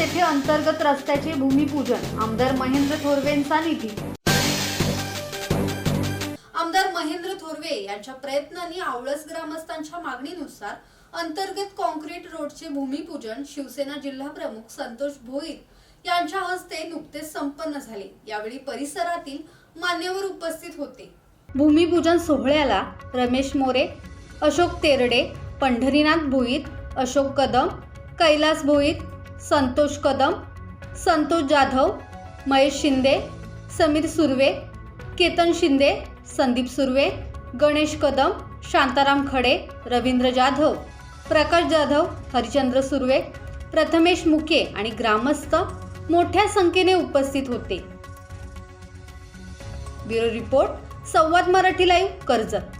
येथे अंतर्गत रस्त्याचे भूमिपूजन. आमदार महेंद्र थोरवेंचा निधी. आमदार महेंद्र थोरवे यांच्या प्रयत्नांनी आवळस ग्रामस्थांच्या मागणीनुसार अंतर्गत कॉन्क्रीट रोडचे भूमिपूजन शिवसेना जिल्हा प्रमुख संतोष भोईर यांच्या हस्ते नुकतेच संपन्न झाले. यावेळी परिसरातील मान्यवर उपस्थित होते. भूमिपूजन सोहळ्याला रमेश मोरे अशोक तेरडे पंढरीनाथ भोईत अशोक कदम कैलास भोईत संतोष कदम संतोष जाधव महेश शिंदे समीर सुर्वे केतन शिंदे संदीप सुर्वे गणेश कदम शांताराम खडे रवींद्र जाधव प्रकाश जाधव हरिचंद्र सुर्वे प्रथमेश मुके आणि ग्रामस्थ मोठ्या संख्येने उपस्थित होते. ब्युरो रिपोर्ट संवाद मराठी लाईव्ह कर्जत.